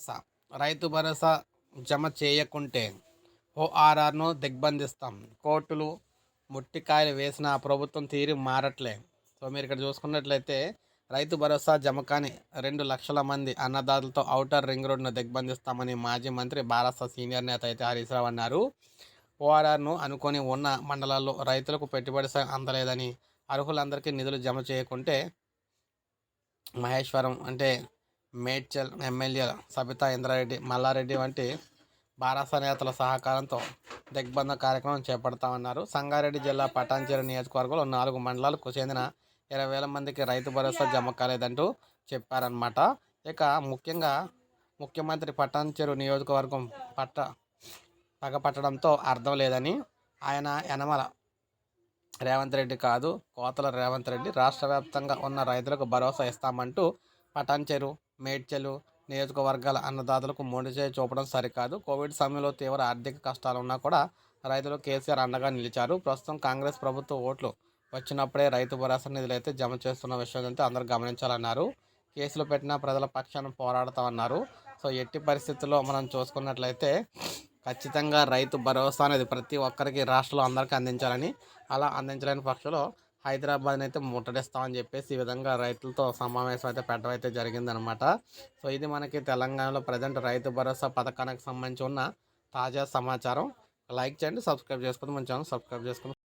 భరోసా. రైతు భరోసా జమ చేయకుంటే ఓఆర్ఆర్ను దిగ్బంధిస్తాం. కోర్టులు ముట్టికాయలు వేసిన ప్రభుత్వం తీరి మారట్లే. సో మీరు ఇక్కడ చూసుకున్నట్లయితే రైతు భరోసా జమ కాని రెండు లక్షల మంది అన్నదాతలతో ఔటర్ రింగ్ రోడ్ను దిగ్బంధిస్తామని మాజీ మంత్రి భారత సీనియర్ నేత అయితే హరీష్ రావు అన్నారు. ఓఆర్ఆర్ను అనుకొని ఉన్న మండలాల్లో రైతులకు పెట్టుబడి అందలేదని అర్హులందరికీ నిధులు జమ చేయకుంటే మహేశ్వరం అంటే మేడ్చల్ ఎమ్మెల్యే సబితా ఇంద్రారెడ్డి మల్లారెడ్డి వంటి బారాస నేతల సహకారంతో దిగ్బంధ కార్యక్రమం చేపడతామన్నారు. సంగారెడ్డి జిల్లా పటాన్చేరు నియోజకవర్గంలో నాలుగు మండలాలకు చెందిన ఇరవై వేల మందికి రైతు భరోసా జమ కాలేదంటూ చెప్పారనమాట ఇక ముఖ్యంగా ముఖ్యమంత్రి పటాన్చేరు నియోజకవర్గం పట్ట పగపట్టడంతో అర్థం లేదని ఆయన యనమల రేవంత్ రెడ్డి కాదు కోతల రేవంత్ రెడ్డి రాష్ట్ర వ్యాప్తంగా ఉన్న రైతులకు భరోసా ఇస్తామంటూ పటాన్చేరు మేడ్చలు నియోజకవర్గాల అన్నదాతలకు మొండి చూపడం సరికాదు. కోవిడ్ సమయంలో తీవ్ర ఆర్థిక కష్టాలు ఉన్నా కూడా రైతులు కేసీఆర్ అండగా నిలిచారు. ప్రస్తుతం కాంగ్రెస్ ప్రభుత్వ ఓట్లు వచ్చినప్పుడే రైతు భరోసా నిధులు అయితే జమ చేస్తున్న విషయం అయితే అందరూ గమనించాలన్నారు. కేసులు పెట్టిన ప్రజల పక్షాన పోరాడతామన్నారు. సో ఎట్టి పరిస్థితుల్లో మనం చూసుకున్నట్లయితే ఖచ్చితంగా రైతు భరోసా అనేది ప్రతి ఒక్కరికి రాష్ట్రంలో అందరికీ అందించాలని అలా అందించలేని పక్షంలో హైదరాబాద్ని అయితే ముట్టడిస్తామని చెప్పేసి ఈ విధంగా రైతులతో సమావేశం అయితే పెట్టడం అయితే జరిగిందనమాట సో ఇది మనకి తెలంగాణలో ప్రజెంట్ రైతు భరోసా పథకానికి సంబంధించి ఉన్న తాజా సమాచారం. లైక్ చేయండి సబ్స్క్రైబ్ చేసుకోండి. మన ఛానల్ సబ్స్క్రైబ్ చేసుకోండి.